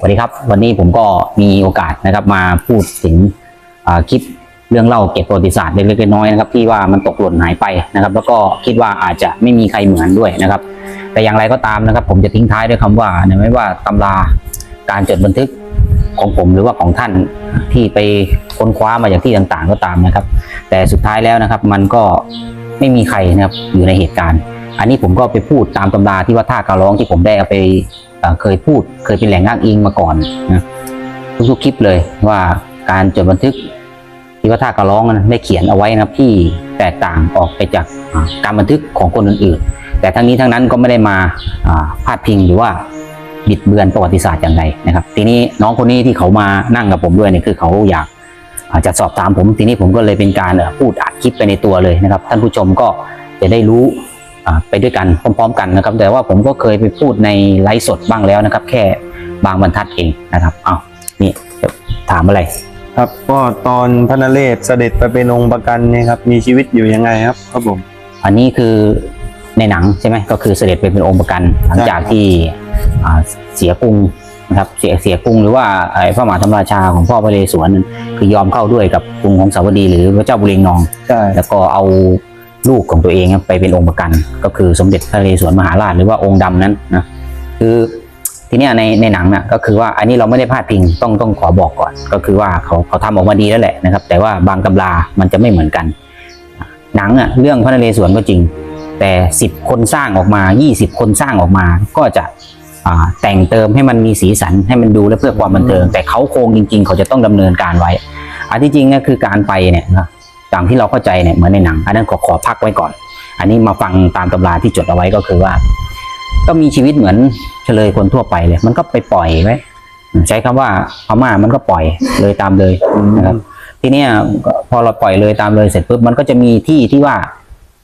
สวัสดีครับ วันนี้ผมก็มีโอกาสนะครับมาพูดถึงคลิปเรื่องเล่าเก็บประวัติศาสตร์เล็กๆน้อยๆนะครับที่ว่ามันตกหล่นหายไปนะครับ แล้วก็คิดว่าอาจจะไม่มีใครเหมือนด้วยนะครับ แต่อย่างไรก็ตามนะครับ ผมจะทิ้งท้ายด้วยคำว่าไม่ว่าตำราการจดบันทึกของผมหรือว่าของท่านที่ไปค้นคว้ามาจากที่ต่างๆ ก็ตามนะครับ แต่สุดท้ายแล้วนะครับ มันก็ไม่มีใครนะครับอยู่ในเหตุการณ์ อันนี้ผมก็ไปพูดตามตำราที่ว่าท่าการร้องที่ผมได้เอาไปเคยพูดเคยเป็นแหล่งอ้างอิงมาก่อนนะทุกๆคลิปเลยว่าการจดบันทึกที่ว่าท่าการร้องนั้นได้เขียนเอาไว้นะครับที่แตกต่างออกไปจากการบันทึกของคนอื่นๆ แต่ทั้งนี้ทั้งนั้นก็ไม่ได้มาอ่าพาดพิงหรือว่าบิดเบือนประวัติศาสตร์อย่างไรนะครับ ทีนี้น้องคนนี้ที่เขามานั่งกับผมด้วยเนี่ยคือเขาอยากอาจจะสอบถามผมทีนี้ผมก็เลยเป็นการพูดอัดคลิปไปในตัวเลยนะครับ ท่านผู้ชมก็จะได้รู้ ไปด้วยกันพร้อม ๆ กันนะครับ แต่ว่าผมก็เคยไปพูดในไลฟ์สดบ้างแล้วนะครับ แค่บางบรรทัดเองนะครับเอานี่เดี๋ยวถามอะไร ครับก็ตอนพระนเรศเสด็จไปเป็นองค์ประกันเนี่ยครับมีชีวิตอยู่ยังไงครับครับผมอันนี้คือในหนังใช่ไหมก็คือเสด็จไปเป็นองค์ประกัน หลังจากที่อ่าเสียกรุงนะครับเสียเสียกรุงหรือว่าไอ้พระมหาธรรมราชาของพ่อพระนเรศวรนั้นคือยอมเข้าด้วยกับกรุงของสาวดี หรือพระเจ้าบุเรงนองใช่แล้วก็เอา ลูกของตัวเองไปเป็นองค์ประกัน ก็คือสมเด็จพระนเรศวรมหาราชหรือว่าองค์ดำนั้นนะคือทีนี้ในในหนังน่ะก็คือว่าอันนี้เราไม่ได้พาดพิงต้องต้องขอบอกก่อน ก็คือว่าเขาเขาทำออกมาดีแล้วแหละนะครับ แต่ว่าบางตำรามันจะไม่เหมือนกัน หนังอะเรื่องพระนเรศวรก็จริง แต่สิบคนสร้างออกมา 20 คนสร้างออกมาก็จะแต่งเติมให้มันมีสีสันให้มันดูและเพื่อความบันเทิงแต่เขาโครงจริง ๆ เขาจะต้องดำเนินการไว้อันที่จริงเนี่ยคือการไปเนี่ยนะ ตามที่เราเข้าใจเนี่ยเหมือนในหนัง อันนั้นขอขอพักไว้ก่อน อันนี้มาฟังตามตำราที่จดเอาไว้ก็คือว่า ก็มีชีวิตเหมือนเฉลยคนทั่วไปเลย มันก็ไปปล่อยไว้ใช้คำว่าพม่ามันก็ปล่อยเลยตามเลยนะครับ ทีเนี้ยพอเราปล่อยเลยตามเลยเสร็จปุ๊บมันก็จะมีที่ที่ว่า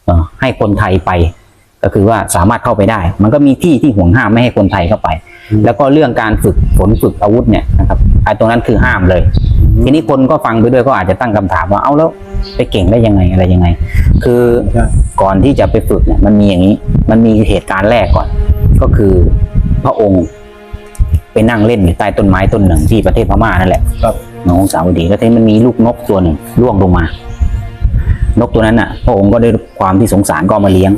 เอให้คนไทยไป ก็คือว่าสามารถเข้าไปได้ มันก็มีที่ที่ห่วงห้ามไม่ให้คนไทยเข้าไป แล้วก็เรื่องการฝึกฝนฝึกอาวุธเนี่ยนะครับไอ้ตรงนั้นคือห้ามเลย ทีนี้คนก็ฟังไปด้วยก็อาจจะตั้งคำถามว่าเอ้าแล้วไปเก่งได้ยังไงอะไรยังไง คือใช่ก่อนที่จะไปฝึกเนี่ยมันมีอย่างนี้ มันมีเหตุการณ์แรกก่อน ก็คือพระองค์ไปนั่งเล่นอยู่ใต้ต้นไม้ต้นหนึ่งที่ประเทศพม่านั่นแหละครับน้องสาวดีแล้วทีนี้มันมีลูกนกตัวหนึ่งร่วงลงมา นกตัวนั้นน่ะ พระองค์ก็ด้วยความที่สงสารก็เอามาเลี้ยง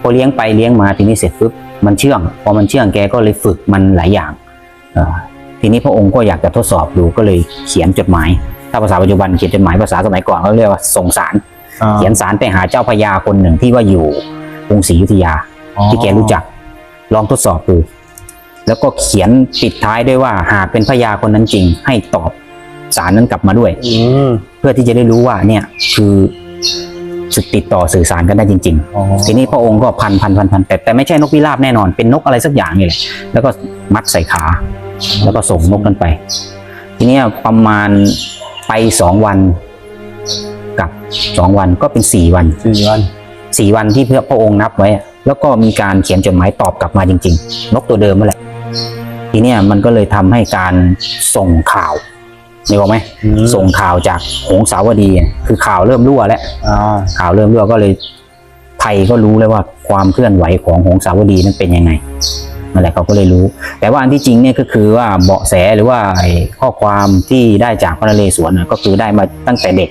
พอเลี้ยงไปเลี้ยงมาทีนี้เสร็จปุ๊บ มันเชื่อง พอมันเชื่องแกก็เลยฝึกมันหลายอย่างเอ่อทีนี้พระองค์ก็อยากจะทดสอบดูก็เลยเขียนจดหมาย ถ้าภาษาปัจจุบันเขียนจดหมายภาษาสมัยก่อนเขาเรียกว่าส่งสารอ่าเขียนสารไปหาเจ้าพญาคนหนึ่งที่ว่าอยู่กรุงศรีอยุธยา ที่แกรู้จัก ลองทดสอบดู แล้วก็เขียนปิดท้ายด้วยว่าหากเป็นพญาคนนั้นจริง ให้ตอบสารนั้นกลับมาด้วยอืมเพื่อที่จะได้รู้ว่าเนี่ยคือสึก ติดต่อสื่อสารกันได้จริงอ๋อๆทีนี้พระองค์ก็พันพันพันพันแต่แต่ไม่ใช่นกพิราบแน่นอน เป็นนกอะไรสักอย่างนี่แหละ แล้วก็มัดใส่ขา แล้วก็ส่งนกนั้นไป ทีเนี้ยประมาณไปสองวันกับสองวันก็เป็นสี่วันสี่วันสี่วันที่พระองค์นับไว้อะแล้วก็มีการเขียนจดหมายตอบกลับมาจริง ๆ นกตัวเดิมนั่นแหละ ทีเนี้ยมันก็เลยทำให้การส่งข่าว นี่บอกไหมอืม ส่งข่าวจากหงสาวดีอะคือข่าวเริ่มรั่วแล้วอ่าข่าวเริ่มรั่วก็เลย ไทยก็รู้เลยว่าความเคลื่อนไหวของหงสาวดีนั้นเป็นยังไงนั่นแหละเขาก็เลยรู้ แต่ว่าอันที่จริงเนี่ยก็คือว่าเบาะแสหรือว่าไอ้ข้อความที่ได้จากพระนเรศวรน่ะก็คือได้มาตั้งแต่เด็ก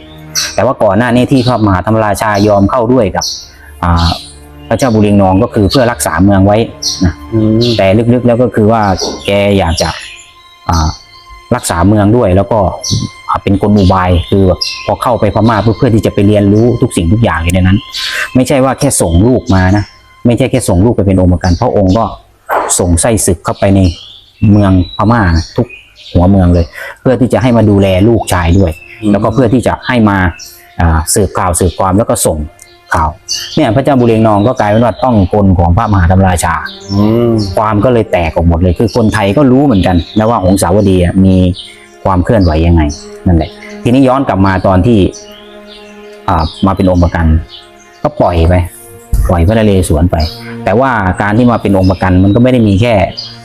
แต่ว่าก่อนหน้านี้ที่พระมหาธรรมราชายอมเข้าด้วยกับอ่าพระเจ้าบุเรงนองก็คือเพื่อรักษาเมืองไว้นะ อืมแต่ลึกๆแล้วก็คือว่าแกอยากจะอ่า รักษาเมืองด้วย แล้วก็เป็นกลอุบายคือแบบพอเข้าไปพม่าเพื่อเพื่อที่จะไปเรียนรู้ทุกสิ่งทุกอย่างอยู่ในนั้น ไม่ใช่ว่าแค่ส่งลูกมานะไม่ใช่แค่ส่งลูกไปเป็นองค์ประกันพระองค์ก็ส่งไส้ศึกเข้าไปในเมืองพม่าทุกหัวเมืองเลย เพื่อที่จะให้มาดูแลลูกชายด้วย แล้วก็เพื่อที่จะให้มาสืบข่าวสืบความแล้วก็ส่ง ข่าวเนี่ยพระเจ้าบุเรงนองก็กลายเป็นว่าต้องกลของพระมหาธรรมราชา อืมความก็เลยแตกออกหมดเลย คือคนไทยก็รู้เหมือนกันนะว่าหงสาวดีอะมีความเคลื่อนไหวยังไงนั่นแหละ ทีนี้ย้อนกลับมาตอนที่ อ่ามาเป็นองค์ประกัน ก็ปล่อยไปปล่อยพระนเรศวรไป แต่ว่าการที่มาเป็นองค์ประกันมันก็ไม่ได้มีแค่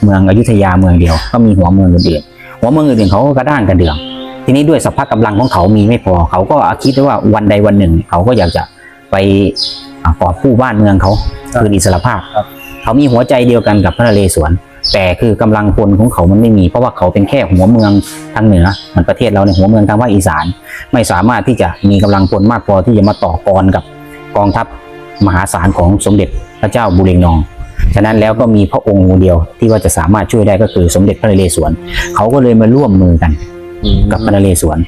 เมืองอยุธยาเมืองเดียว ก็มีหัวเมืองอื่นๆหัวเมืองอื่นๆเขาก็กระด้างกระเดื่อง ทีนี้ด้วยสภาพกำลังของเขามีไม่พอ เขาก็คิดได้ว่าวันใดวันหนึ่ง เขาก็อยากจะ ไปอ่ากอบกู้บ้านเมืองเขาคืนอิสรภาพครับเขามีหัวใจเดียวกันกับพระนเรศวรแต่คือกำลังพลของเขามันไม่มี เพราะว่าเขาเป็นแค่หัวเมืองทางเหนือเหมือนประเทศเราในยหัวเมืองทางภาคอีสาน ไม่สามารถที่จะมีกำลังพลมากพอที่จะมาต่อกรกับกองทัพมหาศาลของสมเด็จพระเจ้าบุเรงนอง ฉะนั้นแล้วก็มีพระองค์องค์เดียวที่ว่าจะสามารถช่วยได้ก็คือสมเด็จพระนเรศวรเขาก็เลยมาร่วมมือกันกับพระนเรศวร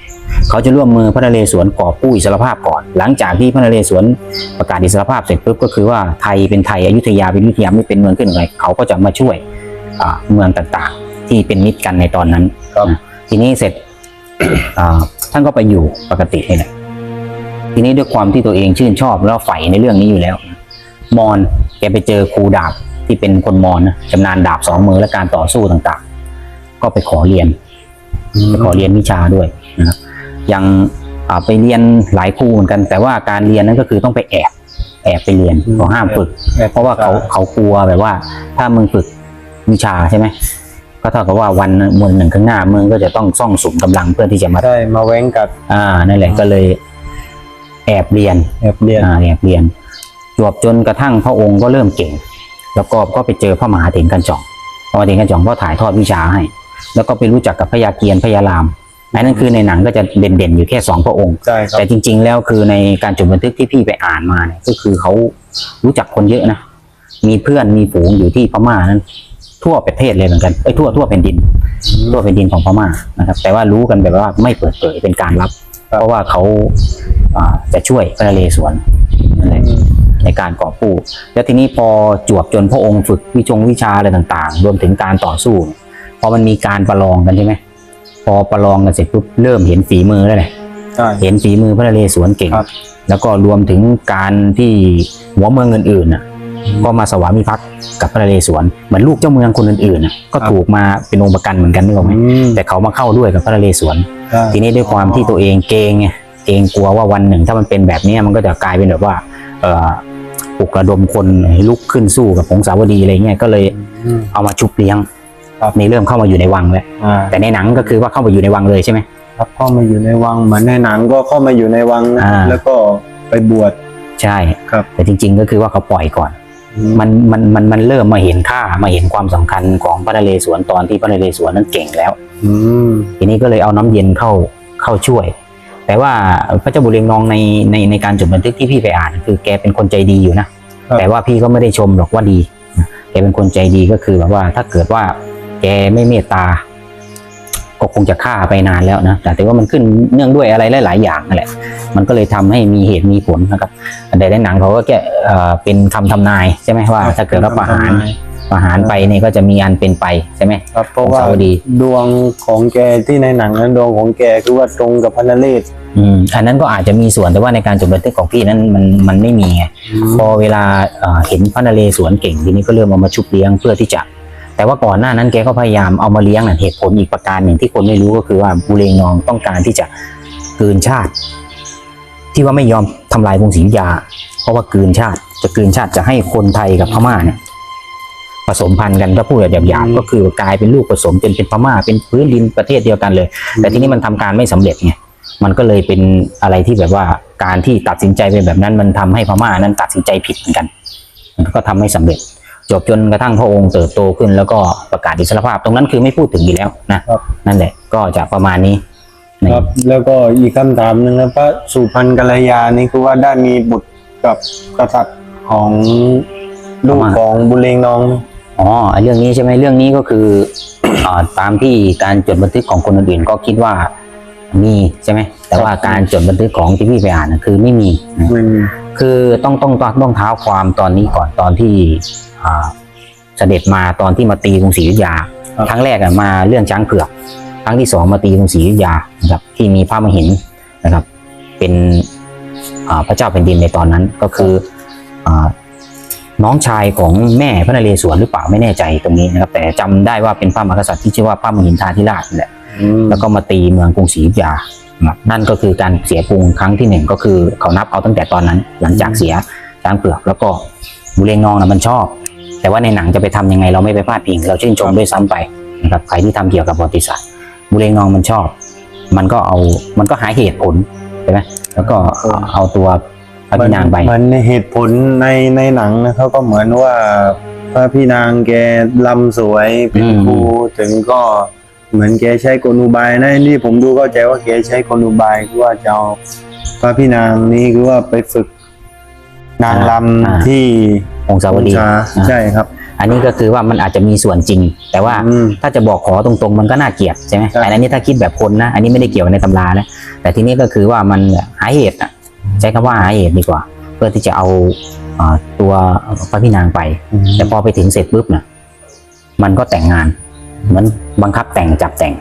เขาจะร่วมมือพระนเรศวรกอบกู้อิสรภาพก่อน หลังจากที่พระนเรศวรประกาศอิสรภาพเสร็จปุ๊บก็คือว่าไทยเป็นไทยอยุธยาเป็นอยุธยาไม่เป็นเมืองขึ้นอะไรเขาก็จะมาช่วยอ่าเมืองต่างๆ ที่เป็นมิตรกันในตอนนั้นครับนะทีนี้เสร็จอ่าท่านก็ไปอยู่ปกตินี่แหละทีนี้ด้วยความที่ตัวเองชื่นชอบแล้วใฝ่ในเรื่องนี้อยู่แล้ว มอนแกไปเจอครูดาบที่เป็นคนมอนนะชำนาญดาบสองมือและการต่อสู้ต่างๆ ก็ไปขอเรียนไปขอเรียนวิชาด้วยนะครับ ยังอ่าไปเรียนหลายครูเหมือนกัน แต่ว่าการเรียนนั้นก็คือต้องไปแอบแอบไปเรียนอืมเขาห้ามฝึกแอบเพราะว่าเขาศึกษาเขากลัวแบบว่า ถ้ามึงฝึกวิชาใช่ไหมก็เท่ากับว่าวันมนหนึ่งข้างหน้ามึงก็จะต้องซ่องสุมกำลังเพื่อที่จะมาได้มาแว้งกัดอ่านั่นแหละก็เลย แอบเรียนแอบเรียนอ่าแอบเรียนจวบจนกระทั่งพระองค์ก็เริ่มเก่ง แล้วก็ก็ไปเจอพระมหาเถรกันจ่องพระมหาเถรกันจ่องก็ถ่ายทอดวิชาให้ แล้วก็ไปรู้จักกับพระยาเกียรติพระยาราม อันนั้นคือในหนังก็จะเด่นๆอยู่แค่สองพระองค์ ใช่ครับ แต่จริง ๆ แล้วคือในการจดบันทึกที่พี่ไปอ่านมาเนี่ยก็คือเขารู้จักคนเยอะนะ มีเพื่อนมีฝูงอยู่ที่พม่านั้น ทั่วประเทศเลยเหมือนกันไอ้ยทั่วทั่วแผ่นดิน ทั่วแผ่นดินของพม่านะครับ แต่ว่ารู้กันแบบว่าไม่เปิดเผยเป็นการลับ ครับ เพราะว่าเขาอ่าจะช่วยพระนเรศวรนั่นแหละ ในการก่อกู้แล้วทีนี้พอจวบจนพระองค์ฝึกวิชงวิชาอะไรต่างๆ รวมถึงการต่อสู้พอมันมีการประลองกันใช่ไหม พอประลองกันเสร็จปุ๊บเริ่มเห็นฝีมือแล้วแหละใช่ เห็นฝีมือพระนเรศวรเก่ง ครับ แล้วก็รวมถึงการที่หัวเมืองอื่นๆน่ะ ก็มาสวามิภักดิ์กับพระนเรศวรเหมือนลูกเจ้าเมืองคนอื่นๆน่ะก็ครับถูกมาเป็นองค์ประกันเหมือนกันนึกออกไหมอืมแต่เขามาเข้าด้วยกับพระนเรศวร ใช่ ทีนี้ด้วยความที่ตัวเองเกรงไงเกรงกลัวว่าวันหนึ่งถ้ามันเป็นแบบนี้มันก็จะกลายเป็นแบบว่า เอ่อปลุกระดมคนให้ลุกขึ้นสู้กับผงสาวดีอะไรเงี้ยก็เลยอืมเอามาชุบเลี้ยง ครับนี่เริ่มเข้ามาอยู่ในวังแล้วอ่าแต่ในหนังก็คือว่าเข้ามาอยู่ในวังเลยใช่ไหม ครับเข้ามาอยู่ในวังเหมือนในหนังก็เข้ามาอยู่ในวังนะอ่า แล้วก็ไปบวช ใช่ ครับ แต่จริง ๆ ก็คือว่าเขาปล่อยก่อน มันมันมันมันเริ่มมาเห็นค่ามาเห็นความสำคัญของพระนเรศวรตอนที่พระนเรศวรนั้นเก่งแล้ว อืมทีนี้ก็เลยเอาน้ำเย็นเข้าเข้าช่วย แต่ว่าพระเจ้าบุเรงนองในในในการจดบันทึกที่พี่ไปอ่าน คือแกเป็นคนใจดีอยู่นะ แต่ว่าพี่ก็ไม่ได้ชมหรอกว่าดีนะแกเป็นคนใจดีก็คือแบบว่าถ้าเกิดว่า แกไม่เมตตา ก็คงจะฆ่าไปนานแล้วนะแต่แต่ว่ามันขึ้นเนื่องด้วยอะไรหลาย ๆ อย่างนั่นแหละ มันก็เลยทำให้มีเหตุมีผลนะครับแต่ในหนังเขาก็แกเอ่อเป็นคำทำนายใช่ไหมว่า ถ้าเกิดว่าประหารประหารไปเนี่ยก็จะมีอันเป็นไปใช่ไหมครับเพราะว่าของสาวดีดวงของแกที่ในหนังนั้นดวงของแกคือว่าตรงกับพระนเรศอืมอันนั้นก็อาจจะมีส่วนแต่ว่าในการจดบันทึกของพี่นั้นมันมันไม่มีไงพอเวลาเอ่อเห็นพระนเรศวรเก่งทีนี้ก็เริ่มเอามาชุบเลี้ยงเพื่อที่จะ แต่ว่าก่อนหน้านั้นแกก็พยายามเอามาเลี้ยงน่ะเหตุผลอีกประการหนึ่งที่คนไม่รู้ก็คือว่าบุเรงนองต้องการที่จะกลืนชาติ ที่ว่าไม่ยอมทำลายกรุงศรีอยุธยา เพราะว่ากลืนชาติ จะกลืนชาติจะให้คนไทยกับพม่าเนี่ยผสมพันธุ์กันก็พูดแบบหยาบอืมๆก็คือกลายเป็นลูกผสมจนเป็นพม่าเป็นพื้นดินประเทศเดียวกันเลย แต่ทีนี้มันทำการไม่สำเร็จไงมันก็เลยเป็นอะไรที่แบบว่าการที่ตัดสินใจเป็นแบบนั้น มันทำให้พม่านั้นตัดสินใจผิดเหมือนกัน มันก็ทำไม่สำเร็จ จบจนกระทั่งพระองค์เติบโตขึ้น แล้วก็ประกาศอิสรภาพ ตรงนั้นคือไม่พูดถึงอยู่แล้วนะครับนั่นแหละก็จะประมาณนี้ในครับ แล้วก็อีกคำถามหนึ่งนะพระสุพรรณกัลยานี่คือว่าได้มีบุตรกับกษัตริย์ของลูกของบุเรงนองไหมอ๋อเรื่องนี้ใช่ไหมเรื่องนี้ก็คือ อ่าตามที่การจดบันทึกของคนอื่นๆก็คิดว่ามีใช่ไหมแต่ว่าการจดบันทึกของที่พี่ไปอ่านนะคือไม่มีนะไม่มีคือต้องต้องต้องต้องเท้าความตอนนี้ก่อนตอนที่อ่า เสด็จมาตอนที่มาตีกรุงศรีอยุธยาครั้งแรกอะมาเรื่องช้างเผือก ครั้งที่สองมาตีกรุงศรีอยุธยานะครับ ที่มีพระมหินนะครับ เป็นอ่าพระเจ้าแผ่นดินในตอนนั้นก็คืออาน้องชายของแม่พระนเรศวรหรือเปล่าไม่แน่ใจตรงนี้นะครับ แต่จำได้ว่าเป็นพระมหากษัตริย์ที่ชื่อว่าพระมหินทาธิราชนั่นแหละอืมแล้วก็มาตีเมืองกรุงศรีอยุธยานะครับนั่นก็คือการเสียกรุงครั้งที่หนึ่งก็คือเขานับเอาตั้งแต่ตอนนั้น หลังจากเสียช้างเผือกแล้วก็บุเรงนองนะมันชอบ แต่ว่าในหนังจะไปทำยังไงเราไม่ไปพลาดพิงเราชื่นชมด้วยซ้ำไปนะครับใครที่ทำเกี่ยวกับประวัติศาสตร์บุเรงนองมันชอบ มันก็เอามันก็หาเหตุผลใช่ไหมแล้วก็เอาเอาตัวพระพี่นางไปมันในเหตุผลในในหนังนะเขาก็เหมือนว่าพระพี่นางแกลำสวยเป็นอืมครูถึงก็เหมือนแกใช้กลอุบายนะนี่ผมดูเข้าใจว่าแกใช้กลอุบายคือว่าจะเอาพระพี่นางนี้คือว่าไปฝึก นางลอ่าำที่องค์สาวดีองศาอ่าใช่ครับ อันนี้ก็คือว่ามันอาจจะมีส่วนจริง แต่ว่าอืมถ้าจะบอกขอตรงๆ มันก็น่าเกลียดใช่ไหมใช่แต่อันนี้ถ้าคิดแบบคนนะ อันนี้ไม่ได้เกี่ยวในตำรานะแต่ทีนี้ก็คือว่ามันหาเหตุอะใช้คำว่าหาเหตุดีกว่า เพื่อที่จะเอาอ่าตัวพระพี่นางไป แต่พอไปถึงเสร็จปุ๊บนะมันก็แต่งงาน เหมือนบังคับแต่งจับแต่ง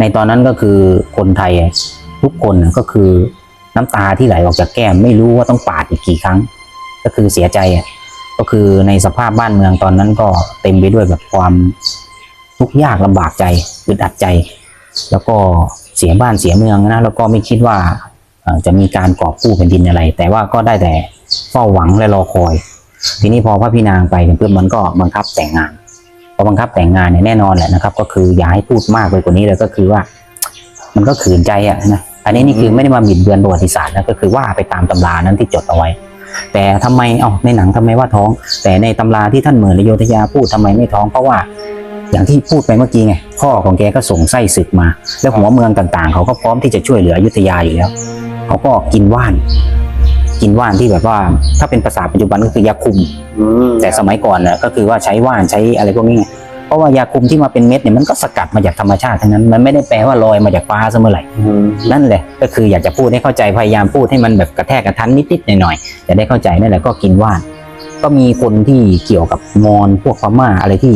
ในตอนนั้นก็คือคนไทยอะทุกคนน่ะก็คือน้ำตาที่ไหลออกจากแก้มไม่รู้ว่าต้องปาดอีกกี่ครั้ง ก็คือเสียใจอะก็คือในสภาพบ้านเมืองตอนนั้นก็เต็มไปด้วยแบบความทุกข์ยากลำบากใจอึดอัดใจ แล้วก็เสียบ้านเสียเมืองนะแล้วก็ไม่คิดว่าจะมีการกอบกู้แผ่นดินอะไร แต่ว่าก็ได้แต่เฝ้าหวังและรอคอย ทีนี้พอพระพี่นางไปเพื่อนมันก็บังคับแต่งงานพอบังคับแต่งงานเนี่ยแน่นอนแหละนะครับ ก็คืออย่าให้พูดมากไปกว่านี้เลยก็คือว่า มันก็ขืนใจอะนะอันนี้นี่คือไม่ได้มาบิดเบือนประวัติศาสตร์นะก็คือว่าไปตามตำรานั้นที่จดเอาไว้ แต่ทำไมเอ้าในหนังทำไมว่าท้อง แต่ในตำราที่ท่านเหมือนอโยธยาพูดทำไมไม่ท้อง เพราะว่าอย่างที่พูดไปเมื่อกี้ไงพ่อของแกก็ส่งไส้ศึกมา แล้วหัวเมืองต่างๆ เขาก็พร้อมที่จะช่วยเหลืออยุธยาอยู่แล้วเขาก็กินว่าน กินว่านที่แบบว่า ถ้าเป็นภาษาปัจจุบันก็คือยาคุมอืมแต่สมัยก่อนน่ะก็คือว่าใช้ว่านใช้อะไรพวกนี้ไง เพราะว่ายาคุมที่มาเป็นเม็ดเนี่ยมันก็สกัดมาจากธรรมชาติทั้งนั้น มันไม่ได้แปลว่าลอยมาจากฟ้าเสมอไหร่อืมนั่นแหละก็คืออยากจะพูดให้เข้าใจพยายามพูดให้มันแบบกระแทกกระทันนิดๆหน่อยๆจะได้เข้าใจนั่นแหละก็กินว่านก็มีคนที่เกี่ยวกับมอญพวกพม่าอะไรที่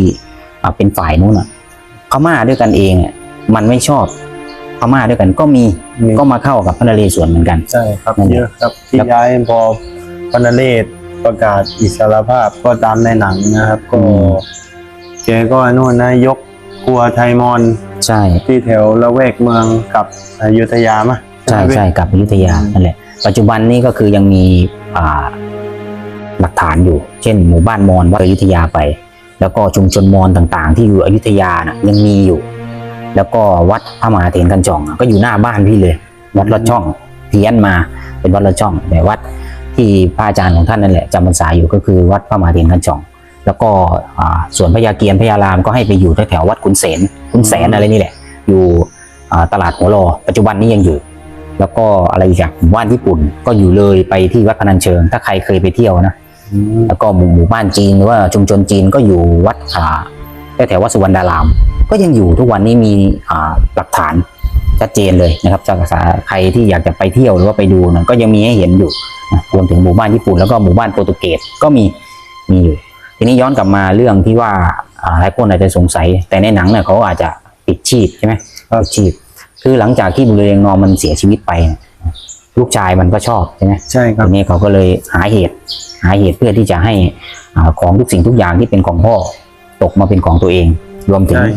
อ่าเป็นฝ่ายนู้นอะพม่าด้วยกันเองอะมันไม่ชอบพม่าด้วยกันก็มีมีก็มาเข้ากับพระนเรศวรเหมือนกันใช่ครับนั่นแหละเยอะครับที่ย้ายพอพระนเรศประกาศอิสรภาพก็ตามในหนังนะครับ ก็อืม แกก็นู่นนะยกครัวไทยมอนใช่ ที่แถวละแวกเมืองกับอยุธยามาใช่ไหมพี่ใช่กับอยุธยานั่นแหละ ปัจจุบันนี้ก็คือยังมีอ่าหลักฐานอยู่ เช่น หมู่บ้านมอญวัดอยุธยาไป แล้วก็ชุมชนมอญต่างๆ ที่อยู่อยุธยานะยังมีอยู่ แล้วก็วัดพระมหาเถรกันจ่องอะก็อยู่หน้าบ้านพี่เลย วัดลอดช่องเพี้ยนมาเป็นวัดลอดช่องแต่วัดที่พระอาจารย์ของท่านนั่นแหละจำพรรษาอยู่ก็คือวัดพระมหาเถรกันจ่อง แล้วก็อ่าส่วนพญาเกียรติพญารามก็ให้ไปอยู่แถวๆวัดขุนเสนขุนแสนอะไรนี่แหละ อยู่อ่าตลาดหัวรอปัจจุบันนี้ยังอยู่ แล้วก็อะไรอีกอย่างหมู่บ้านญี่ปุ่นก็อยู่เลยไปที่วัดพนัญเชิง ถ้าใครเคยไปเที่ยวนะอืมแล้วก็หมู่หมู่บ้านจีนหรือว่าชุมชนจีนก็อยู่วัดอ่าแถวๆวัดสุวรรณดาราม ก็ยังอยู่ทุกวันนี้มีอ่าหลักฐานชัดเจนเลยนะครับจากสาใครที่อยากจะไปเที่ยวหรือว่าไปดูนะก็ยังมีให้เห็นอยู่นะรวมถึงหมู่บ้านญี่ปุ่นแล้วก็หมู่บ้านโปรตุเกสก็มีมีอยู่ ทีนี้ย้อนกลับมาเรื่องที่ว่าอ่าหลายคนอาจจะสงสัย แต่ในหนังเนี่ยเขาอาจจะปิดชีพใช่ไหมครับปิดชีพ คือหลังจากที่บุเรงนอมมันเสียชีวิตไปเนี่ยลูกชายมันก็ชอบใช่ไหมใช่ครับทีนี้เขาก็เลยหาเหตุ หาเหตุเพื่อที่จะให้อ่าของทุกสิ่งทุกอย่างที่เป็นของพ่อตกมาเป็นของตัวเอง รวมถึงใช่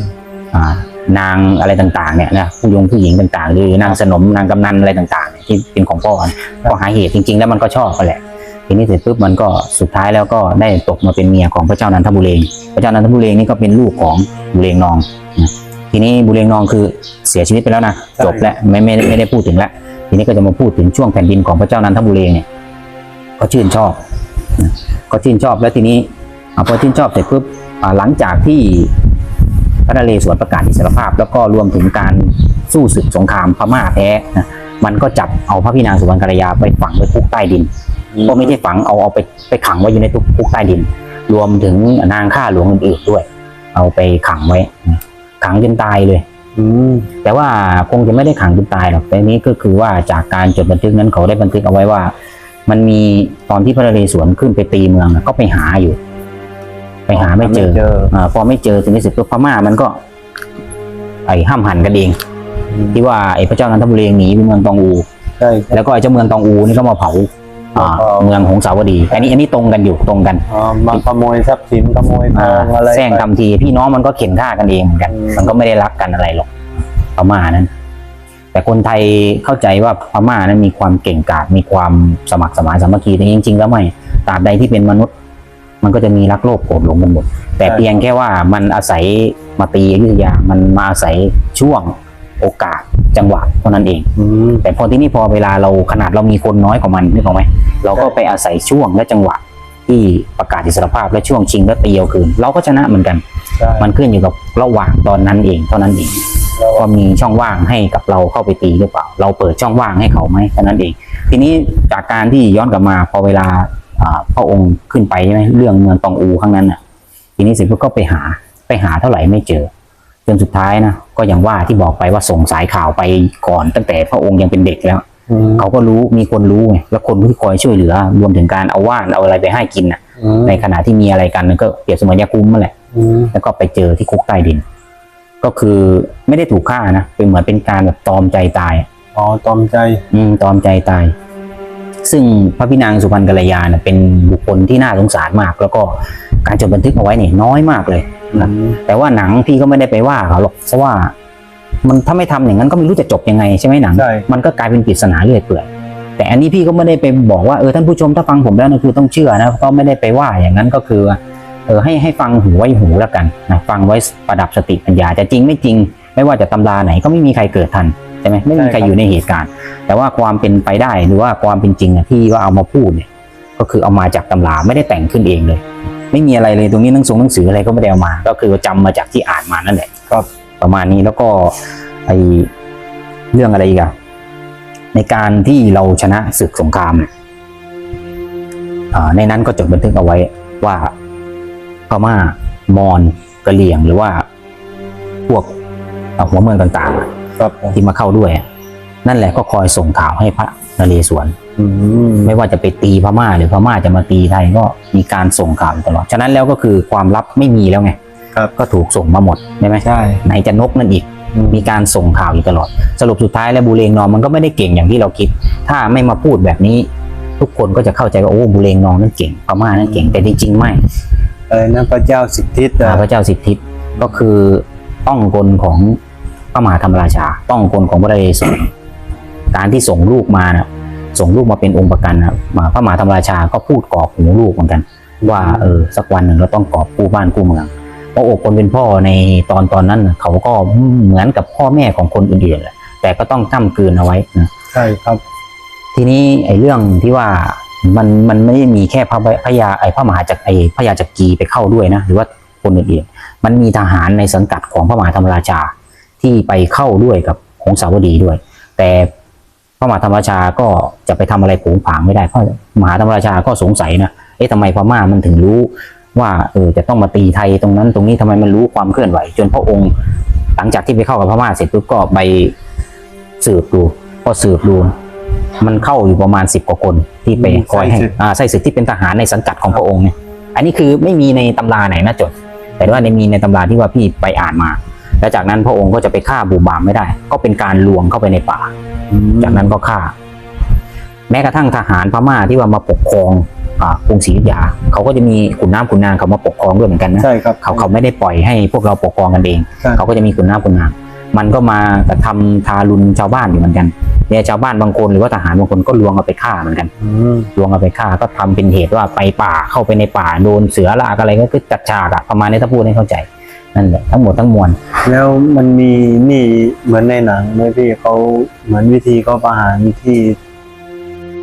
อ่านางอะไรต่างๆเนี่ยนะผู้ยงผู้หญิงต่างๆหรือนางสนมนางกำนันอะไรต่างๆเนี่ยที่เป็นของพ่อเนี่ยก็หาเหตุจริง ๆ แล้วมันก็ชอบกันแหละ ทีนี้เสร็จปุ๊บมันก็สุดท้ายแล้วก็ได้ตกมาเป็นเมียของพระเจ้านันทบุเรง พระเจ้านันทบุเรงนี่ก็เป็นลูกของบุเรงนองนะทีนี้บุเรงนองคือเสียชีวิตไปแล้วนะจบแล้วไม่ไม่ไม่ได้พูดถึงแล้วทีนี้ก็จะมาพูดถึงช่วงแผ่นดินของพระเจ้านันทบุเรงเนี่ยก็ชื่นชอบ ก็ชื่นชอบแล้วทีนี้พอชื่นชอบเสร็จปุ๊บหลังจากที่พระนเรศวรประกาศอิสรภาพ แล้วก็รวมถึงการสู้ศึกสงครามพม่าแพ้นะมันก็จับเอาพระพี่นางสุวรรณกัลยาไปฝังไว้คุกใต้ดิน ก็ไม่ใช่ฝังเอาเอาไปไปขังไว้อยู่ในคุกใต้ดิน รวมถึงนางข้าหลวงอื่นๆด้วย เอาไปขังไว้นะขังจนตายเลย อืมแต่ว่าคงจะไม่ได้ขังจนตายหรอกแต่นี้ก็คือว่าจากการจดบันทึกนั้นเขาได้บันทึกเอาไว้ว่า มันมีตอนที่พระนเรศวรขึ้นไปตีเมืองน่ะก็ไปหาอยู่ ไปหาไม่เจอไม่เจออ่าพอไม่เจอทีนี้เสร็จปุ๊บพม่ามันก็ ไอ้ห้ามหันกันเองที่ว่าไอ้พระเจ้านันทบุรีหนีไปเมืองตองอูใช่ครับแล้วก็ไอ้เจ้าเมืองตองอูนี่ก็มาเผา อ่าเผาเมืองของสาวดี อันนี้อันนี้ตรงกันอยู่ตรงกันอ๋อมาขโมยทรัพย์สินขโมยทองอะไรแซงทำทีพี่น้องมันก็เข็นฆ่ากันเองเหมือนกันอืมมันก็ไม่ได้รักกันอะไรหรอกพม่านั้น แต่คนไทยเข้าใจว่าพม่านั้นมีความเก่งกาจมีความสมัครสมานสามัคคีแต่จริงๆแล้วไม่ตราบใดที่เป็นมนุษย์ มันก็จะมีรักโลภโกรธหลงกันหมดแต่เพียงแค่ว่ามันอาศัยมาตีอยุธยา มันมาอาศัยช่วง โอกาสจังหวะเท่านั้นเองอืมแต่พอที่นี่พอเวลาเราขนาดเรามีคนน้อยกว่ามันนึกออกไหมเราก็ไปอาศัยช่วงและจังหวะที่ประกาศอิสรภาพและช่วงชิงและตีเอาคืน เราก็ชนะเหมือนกันใช่มันขึ้นอยู่กับระหว่างตอนนั้นเองเท่านั้นเองว่ามีช่องว่างให้กับเราเข้าไปตีหรือเปล่า เราเปิดช่องว่างให้เขาไหมเท่านั้นเอง ทีนี้จากการที่ย้อนกลับมาพอเวลาอ่าพระองค์ขึ้นไปใช่ไหมเรื่องเมืองตองอูครั้งนั้นน่ะ ทีนี้เสร็จปุ๊บก็ไปหาไปหาเท่าไหร่ไม่เจอ จนสุดท้ายนะก็อย่างว่าที่บอกไปว่าส่งสายข่าวไปก่อน ตั้งแต่พระองค์ยังเป็นเด็กแล้วอืมเขาก็รู้มีคนรู้ไงแล้วคนที่คอยช่วยเหลือ รวมถึงการเอาว่านเอาอะไรไปให้กินน่ะอืมในขณะที่มีอะไรกันก็เปรียบเสมือนยาคุมนั่นแหละอืมแล้วก็ไปเจอที่คุกใต้ดิน ก็คือไม่ได้ถูกฆ่านะเป็นเหมือนเป็นการแบบตอมใจตายอ๋อตอมใจ อืมตอมใจตาย ซึ่งพระพี่นางสุพรรณกัลยาเนี่ยเป็นบุคคลที่น่าสงสารมาก แล้วก็การจดบันทึกเอาไว้เนี่ยน้อยมากเลย ครับแต่ว่าหนังพี่ก็ไม่ได้ไปว่าเขาหรอกเพราะว่า มันถ้าไม่ทำอย่างนั้นก็ไม่รู้จะจบยังไงใช่ไหมหนังใช่มันก็กลายเป็นปริศนาเรื่อยเปื่อยแต่อันนี้พี่ก็ไม่ได้ไปบอกว่าเออท่านผู้ชมถ้าฟังผมแล้วนะคือต้องเชื่อนะก็ไม่ได้ไปว่าอย่างนั้นก็คือเออให้ให้ฟังหูไว้หูแล้วกันนะฟังไว้ประดับสติปัญญาจะจริงไม่จริง ไม่ว่าจะตำราไหนก็ไม่มีใครเกิดทันใช่ไหมไม่มีใครอยู่ในเหตุการณ์ แต่ว่าความเป็นไปได้หรือว่าความเป็นจริงอะที่ว่าเอามาพูดเนี่ยก็คือเอามาจากตำราไม่ได้แต่งขึ้นเองเลย ไม่มีอะไรเลยตรงนี้หนังสือหนังสืออะไรก็ไม่ได้เอามา ก็คือจำมาจากที่อ่านมานั่นแหละครับประมาณนี้แล้วก็ไอเรื่องอะไรอีกอะในการที่เราชนะศึกสงครามเนี่ยอ่าในนั้นก็จดบันทึกเอาไว้ว่าพม่ามอญกะเหรี่ยงหรือว่าพวกเอ่อหัวเมืองต่างๆอะครับผมที่มาเข้าด้วยอะนั่นแหละก็คอยส่งข่าวให้พระนเรศวรอืม ไม่ว่าจะไปตีพม่าหรือพม่าจะมาตีไทยก็มีการส่งข่าวอยู่ตลอด ฉะนั้นแล้วก็คือความลับไม่มีแล้วไงครับก็ถูกส่งมาหมดใช่ไหมใช่ไหนจะนกนั่นอีกอืมมีการส่งข่าวอยู่ตลอด สรุปสุดท้ายแล้วบูเรงนองมันก็ไม่ได้เก่งอย่างที่เราคิด ถ้าไม่มาพูดแบบนี้ ทุกคนก็จะเข้าใจว่าโอ้บูเรงนองนั่นเก่งพม่านั่นเก่งแต่จริงๆไม่อะไรนะพระเจ้าสิทธิตอ่าอะพระเจ้าสิทธิก็คือต้องกลของพระมหาธรรมราชา ต้องกลของพระนเรศวรการที่ส่งลูกมานะ ส่งลูกมาเป็นองค์ประกันนะมาพระมหาธรรมราชาก็พูดกรอกหูลูกเหมือนกัน ว่าเออสักวันหนึ่งเราต้องกอบกู้บ้านกู้เมืองเพราะโอกคนเป็นพ่อในตอนตอนนั้นน่ะเขาก็เหมือนกับพ่อแม่ของคนอื่นๆแหละแต่ก็ต้องก้ำกืนเอาไว้นะใช่ครับ ทีนี้ไอ้เรื่องที่ว่ามันมันไม่ได้มีแค่พระพระยาไอ้พระมหาจักรไอ้พระยาจักรีไปเข้าด้วยนะหรือว่าคนอื่นๆมันมีทหารในสังกัดของพระมหาธรรมราชาที่ไปเข้าด้วยกับหงสาวดีด้วย แต่พ ระมหาธรรมราชาก็จะไปทำอะไรผงผางไม่ได้เพราะมหาธรรมราชาก็สงสัยนะเอ๊ะทำไมพม่ามันถึงรู้ว่าเออจะต้องมาตีไทยตรงนั้นตรงนี้ทำไมมันรู้ความเคลื่อนไหว จนพระองค์ หลังจากที่ไปเข้ากับพม่าเสร็จปุ๊บก็ไปสืบดูพอสืบดูมันเข้าอยู่ประมาณสิบกว่าคนที่ไปคอยให้ไส้ศึกอ่ส้ศึกที่เป็นทหารในสังกัดของพระองค์เนี่ยอันนี้คือไม่มีในตำราไหนนะจด แต่ว่าในมีในตำราที่ว่าพี่ไปอ่านมา แล้วจากนั้นพระองค์ก็จะไปฆ่าบูบามไม่ได้ ก็เป็นการลวงเข้าไปในป่า จากนั้นก็ฆ่า แม้กระทั่งทหารพม่าที่ว่ามาปกครองอ่ากรุงศรีอยุธยาเขาก็จะมีขุนน้ำขุนนางเขามาปกครองด้วยเหมือนกันนะใช่ครับเขาเขาไม่ได้ปล่อยให้พวกเราปกครองกันเองใช่เขาก็จะมีขุนน้ำขุนนาง มันก็มากระทำทารุณชาวบ้านอยู่เหมือนกันเนี่ยชาวบ้านบางคนหรือว่าทหารบางคนก็ลวงเอาไปฆ่าเหมือนกันอืมลวงเอาไปฆ่าก็ทำเป็นเหตุว่าไปป่าเข้าไปในป่าโดนเสือลากอะไรก็คือจัดฉากอะประมาณนี้ถ้าพูดให้เข้าใจ นั่นแหละทั้งหมดทั้งมวลแล้วมันมีนี่เหมือนในหนังไหมพี่เขาเหมือนวิธีเขาประหารที่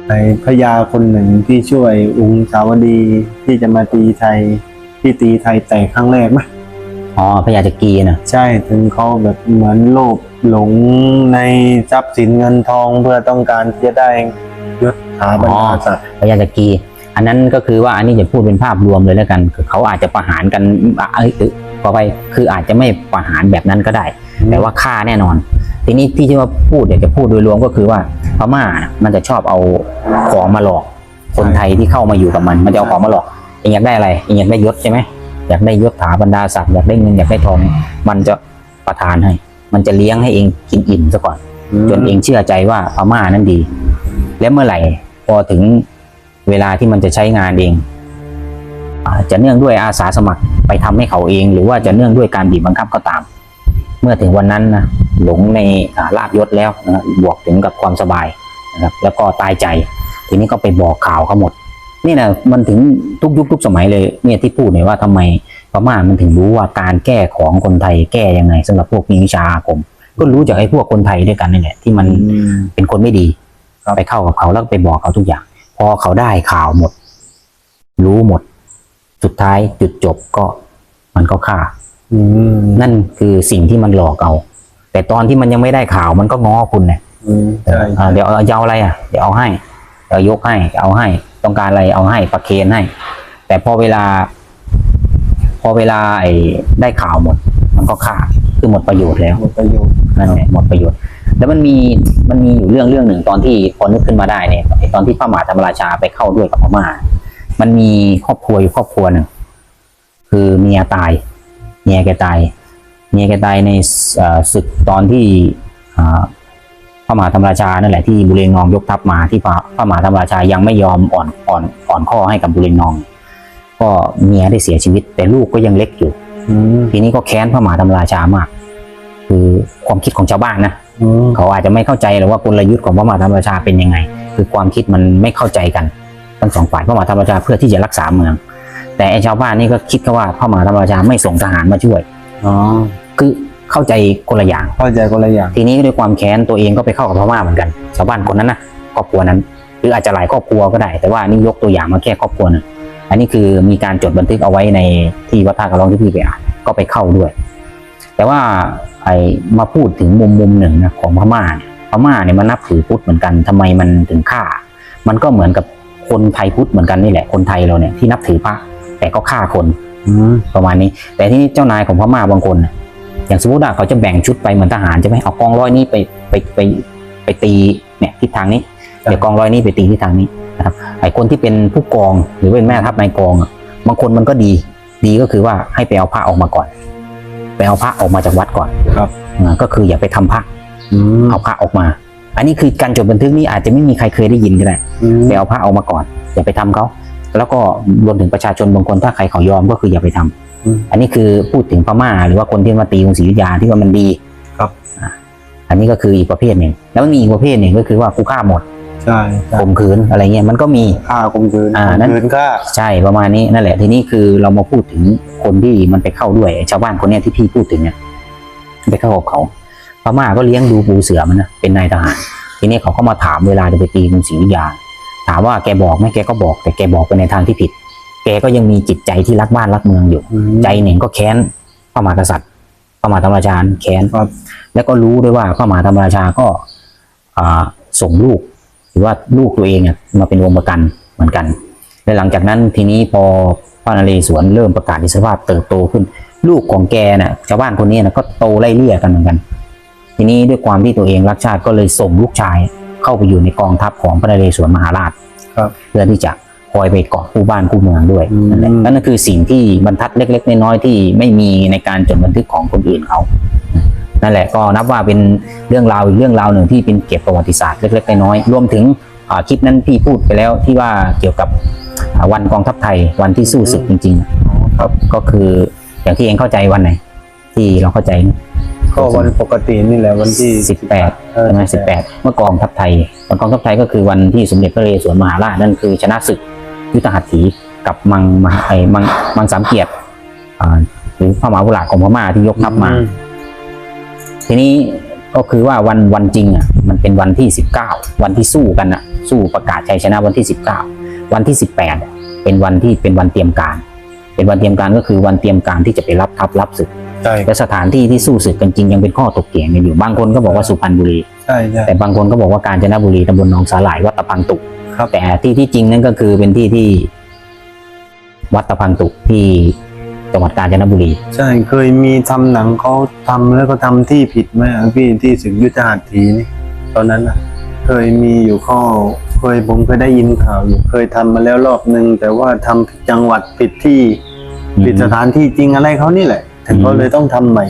ไอ้พญาคนหนึ่งที่ช่วยองค์สาวดีที่จะมาตีไทยที่ตีไทยแตกครั้งแรกไหมอ๋อพญาจักรีนะใช่ถึงเขาแบบเหมือนโลภหลงในทรัพย์สินเงินทองเพื่อต้องการที่จะได้ยศถาบรรดาศักดิ์พญาจักรีอันนั้นก็คือว่าอันนี้จะพูดเป็นภาพรวมเลยแล้วกันคือเขาอาจจะประหารกันอะเอ้ยเอ้ย ขอไปคืออาจจะไม่ประหารแบบนั้นก็ได้ แต่ว่าฆ่าแน่นอน ทีนี้ที่ที่ว่าพูดอยากจะพูดโดยรวมก็คือว่าพม่าน่มันจะชอบเอาของมาหลอก คนไทยที่เข้ามาอยู่กับมัน มันจะเอาของมาหลอกเองอยากได้อะไรเองอยากได้ยศใช่ไหมอยากได้ยศถาบรรดาศักดิ์อยากได้เงินอยากได้ทอง มันจะประทานให้ มันจะเลี้ยงให้เองกินอิ่มซะก่อน จนเองเชื่อใจว่าพม่านั้นดี และเมื่อไหร่พอถึงเวลาที่มันจะใช้งานเอง จะเนื่องด้วยอาสาสมัครไปทำให้เขาเอง หรือว่าจะเนื่องด้วยการบีบบังคับก็ตาม เมื่อถึงวันนั้นนะหลงในอ่าลาบยศแล้วนะบวกถึงกับความสบายนะครับแล้วก็ตายใจ ทีนี้ก็ไปบอกข่าวเขาหมด นี่นะมันถึงทุกยุคทุกสมัยเลยเนี่ยที่พูดเนี่ยว่าทำไมพม่ามันถึงรู้ว่าการแก้ของคนไทยแก้ยังไงสำหรับพวกมีวิชาอาคมก็รู้จากไอ้พวกคนไทยด้วยกันนี่แหละที่มันอืมเป็นคนไม่ดีครับไปเข้ากับเขาแล้วก็ไปบอกเขาทุกอย่าง พอเขาได้ข่าวหมด รู้หมด สุดท้ายจุดจบก็มันก็ฆ่าอืมนั่นคือสิ่งที่มันหลอกเอา แต่ตอนที่มันยังไม่ได้ข่าวมันก็ง้อคุณเนี่ยอืมใช่อ่าเดี๋ยวเอาจะเอาอะไรอะ เดี๋ยวเอาให้เดี๋ยวยกให้เอาให้ ต้องการอะไรเอาให้ประเคนให้ แต่พอเวลา พอเวลาไอ้ได้ข่าวหมด มันก็ฆ่าคือหมดประโยชน์แล้วหมดประโยชน์นั่นแหละหมดประโยชน์ แล้วมันมีมันมีอยู่เรื่องเรื่องหนึ่งตอนที่พอนึกขึ้นมาได้เนี่ยไอ้ตอนที่พระมหาธรรมราชาไปเข้าด้วยกับพม่า มันมีครอบครัวอยู่ครอบครัวหนึ่งคือเมียตายเมียแกตายเมียแกตายในเอ่อศึกตอนที่อ่าพระมหาธรรมราชานั่นแหละที่บุเรงนองยกทัพมาที่พระพระมหาธรรมราชายังไม่ยอมอ่อนอ่อนอ่อนข้อให้กับบุเรงนอง ก็เมียได้เสียชีวิต แต่ลูกก็ยังเล็กอยู่อืมทีนี้ก็แค้นพระมหาธรรมราชามาก คือความคิดของชาวบ้านนะอืมเขาอาจจะไม่เข้าใจหรอกว่ากลยุทธ์ของพระมหาธรรมราชาเป็นยังไง คือความคิดมันไม่เข้าใจกัน ทั้งสองฝ่ายพระมหาธรรมราชาเพื่อที่จะรักษาเมือง แต่ไอ้ชาวบ้านนี่ก็คิดกันว่าพระมหาธรรมราชาไม่ส่งทหารมาช่วยอ๋อคือเข้าใจคนละอย่างเข้าใจคนละอย่าง ทีนี้ด้วยความแค้นตัวเองก็ไปเข้ากับพม่าเหมือนกัน ชาวบ้านคนนั้นนะครอบครัวนั้น หรืออาจจะหลายครอบครัวก็ได้ แต่ว่านี่ยกตัวอย่างมาแค่ครอบครัวหนึงอันนี้คือมีการจดบันทึกเอาไว้ในที่วัดท่ากระรองที่พี่ไปอ่านก็ไปเข้าด้วย แต่ว่าไอ้มาพูดถึงมุมมุมหนึ่งนะของพม่าเนี่ยพม่าเนี่ยมันนับถือพุทธเหมือนกันทำไมมันถึงฆ่า มันก็เหมือนกับ คนไทยพุทธเหมือนกันนี่แหละคนไทยเราเนี่ยที่นับถือพระแต่ก็ฆ่าคนอืมประมาณนี้ แต่ที่นี่เจ้านายของพม่าบางคนน่ะอย่างสมมติว่าเขาจะแบ่งชุดไปเหมือนทหารใช่ไหมเอากองร้อยนี้ไปไปไปไปตีเนี่ยทิศทางนี้เดี๋ยวกองร้อยนี้ไปตีทิศทางนี้นะครับไอ้คนที่เป็นผู้กองหรือเป็นแม่ทัพนายกองอะบางคนมันก็ดี ดีก็คือว่าให้ไปเอาพระออกมาก่อน ไปเอาพระออกมาจากวัดก่อนครับอ่าก็คืออย่าไปทำพระอืมเอาพระออกมา อันนี้คือการจดบันทึกนี้อาจจะไม่มีใครเคยได้ยินก็ได้อืมไปเอาพระออกมาก่อนอย่าไปทำเขาแล้วก็รวมถึงประชาชนบางคนถ้าใครเขายอมก็คืออย่าไปทำอืมอันนี้คือพูดถึงพม่าหรือว่าคนที่มาตีกรุงศรีอยุธยาที่ว่ามันดีครับอะอันนี้ก็คืออีกประเภทหนึ่ง แล้วมันมีอีกประเภทหนึ่งก็คือว่ากูฆ่าหมดใช่ใช่ข่มขืนอะไรเงี้ยมันก็มีฆ่าคมคืนอ่าข่มนั่นขืนฆ่าใช่ประมาณนี้นั่นแหละทีนี้คือเรามาพูดถึงคนที่มันไปเข้าด้วยชาวบ้านคนเนี้ยที่พี่พูดถึงเนี่ยไปเข้ากับเขาพ ม่าก็เลี้ยงดูปูเสือมันนะเป็นนายทหาร ทีนี้เขาก็มาถามเวลาจะไปตีกรุงศรีอยุธยา ถามว่าแกบอกไหมแกก็บอก แต่แกบอกไปในทางที่ผิด แกก็ยังมีจิตใจที่รักบ้านรักเมืองอยู่อืมใจหนึ่งก็แค้นพระมหากษัตริย์พระมหาธรรมราชาแค้นครับแล้วก็รู้ด้วยว่าพระมหาธรรมราชาก็อ่าส่งลูก หรือว่าลูกตัวเองอะมาเป็นวงประกันเหมือนกันและหลังจากนั้นทีนี้พอพระนเรศวรเริ่มประกาศอิสรภาพเติบโตขึ้น ลูกของแกน่ะชาวบ้านคนนี้นะก็โตไล่เลี่ยกันเหมือนกัน ทีนี้ด้วยความที่ตัวเองรักชาติก็เลยส่งลูกชายเข้าไปอยู่ในกองทัพของพระนเรศวรมหาราชครับเพื่อที่จะคอยไปเกาะคู่บ้านคู่เมืองด้วยอืมนั่นแหละนั่นก็คือสิ่งที่บรรทัดเล็ก ๆ น้อยๆที่ไม่มีในการจดบันทึกของคนอื่นเขานั่นแหละก็นับว่าเป็นเรื่องราวอีกเรื่องราวหนึ่งที่เป็นเก็บประวัติศาสตร์เล็กๆน้อยๆรวมถึงอ่าคลิปนั้นพี่พูดไปแล้วที่ว่าเกี่ยวกับอ่าวันกองทัพไทยวันที่สู้ศึกจริงๆอ๋อครับก็คืออย่างที่เองเข้าใจวันไหน ที่เราเข้าใจ ก็วันปกตินี่แหละวันที่สิบแปดเออใช่ไหมสิบแปดเมื่อกองทัพไทยวันกองทัพไทยก็คือวันที่สมเด็จพระนเรศวรมหาราชนั่นคือชนะศึกยุทธหัตถีกับมังมหาไอ้มังมังสามเกียรติอ่าหรือพระมหาวุราชของพม่าที่ยกทัพมาอืทีนี้ก็คือว่าวันวันจริงอะมันเป็นวันที่สิบเก้าวันที่สู้กันอะ สู้ประกาศชัยชนะวันที่สิบเก้าวันที่สิบแปดเป็นวันที่เป็นวันเตรียมการ เป็นวันเตรียมการก็คือวันเตรียมการที่จะไปรับทัพรับศึก ใช่และสถานที่ที่สู้ศึกกันจริงยังเป็นข้อตกเถียงกันอยู่บางคนก็บอกว่าสุพรรณบุรี ใช่ใช่แต่บางคนก็บอกว่าการจนบุรีตำบลหนองสาหร่ายวัดตะพังตุครับแต่ที่ที่จริงนั่นก็คือเป็นที่ที่ วัดตะพังตุที่จังหวัดกาญจนบุรี ใช่เคยมีทำหนังเขาทำแล้วก็ทำที่ผิดไหมอะพี่ที่ศึกยุทธหัตถีนี่ตอนนั้นอะ เคยมีอยู่ข้อเคยผมเคยได้ยินข่าวอยู่เคยทำมาแล้วรอบหนึ่งแต่ว่าทำผิดจังหวัดผิดที่ผิดสถานที่จริงอะไรเขานี่แหละ ถึงก็เลยต้องทำใหม่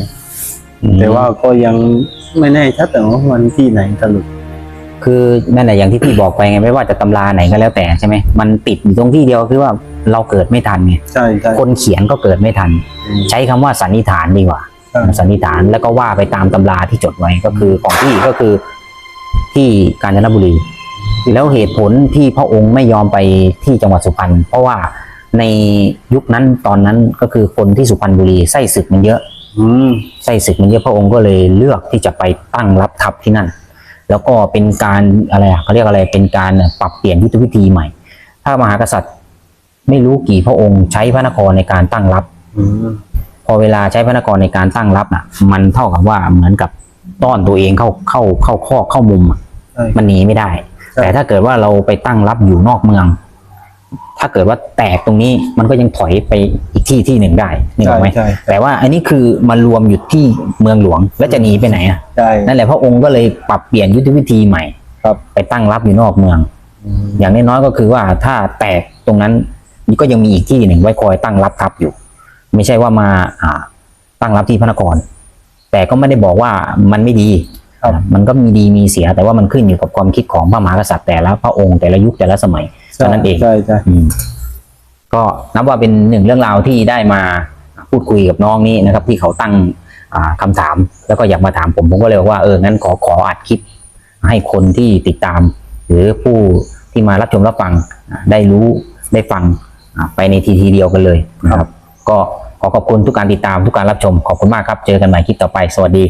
อืมแต่ว่าก็ยังไม่แน่ชัดแต่ว่ามันที่ไหนสรุปคือนั่นแหละอย่างที่พี่บอกไปไงไม่ว่าจะตำราไหนก็แล้วแต่ใช่ไหมมันติดอยู่ตรงที่เดียวคือว่าเราเกิดไม่ทันไงใช่ใช่คนเขียนก็เกิดไม่ทันอืมใช้คำว่าสันนิษฐานดีกว่าใช่สันนิษฐานแล้วก็ว่าไปตามตำราที่จดไว้ก็คือของพี่ก็คือที่กาญจนบุรี แล้วเหตุผลที่พระองค์ไม่ยอมไปที่จังหวัดสุพรรณเพราะว่า ในยุคนั้นตอนนั้นก็คือคนที่สุพรรณบุรีไส้ศึกมันเยอะ อืมไส้ศึกมันเยอะพระองค์ก็เลยเลือกที่จะไปตั้งรับทัพที่นั่น แล้วก็เป็นการอะไรอะเขาเรียกอะไรเป็นการปรับเปลี่ยนยุทธวิธีใหม่ ถ้ามหากษัตริย์ไม่รู้กี่พระองค์ใช้พระนครในการตั้งรับอืมพอเวลาใช้พระนครในการตั้งรับน่ะ มันเท่ากับว่าเหมือนกับต้อนตัวเองเข้าเข้าเข้าข้อกเข้ามุมอะใช่ มันหนีไม่ได้ใช่แต่ถ้าเกิดว่าเราไปตั้งรับอยู่นอกเมือง ถ้าเกิดว่าแตกตรงนี้มันก็ยังถอยไปอีกที่ที่หนึ่งได้นี่ถูกไหมใช่ใช่ แต่ว่าอันนี้คือมารวมอยู่ที่เมืองหลวงแล้วจะหนีไปไหนอะใช่ นั่นแหละพระองค์ก็เลยปรับเปลี่ยนยุทธวิธีใหม่ครับ ไปตั้งรับอยู่นอกเมืองอืมอย่างน้อยๆก็คือว่าถ้าแตกตรงนั้นก็ยังมีอีกที่หนึ่งไว้คอยตั้งรับทัพอยู่ ไม่ใช่ว่ามาอ่า ตั้งรับที่พระนคร แต่ก็ไม่ได้บอกว่ามันไม่ดีครับนะมันก็มีดีมีเสีย แต่ว่ามันขึ้นอยู่กับความคิดของพระมหากษัตริย์แต่ละพระองค์แต่ละยุคแต่ละสมัย เท่านั้นเองใช่ใช่อืมก็นับว่าเป็นหนึ่งเรื่องราวที่ได้มาพูดคุยกับน้องนี่นะครับ ที่เขาตั้งอ่าคำถาม แล้วก็อยากมาถามผมผมก็เลยบอกว่าเอองั้นขอขออัดคลิปให้คนที่ติดตาม หรือผู้ที่มารับชมรับฟังอ่าได้รู้ได้ฟังอ่าไปในทีทีเดียวกันเลยนะครับ ก็ขอขอบคุณทุกการติดตามทุกการรับชมขอบคุณมากครับ เจอกันใหม่คลิปต่อไป สวัสดี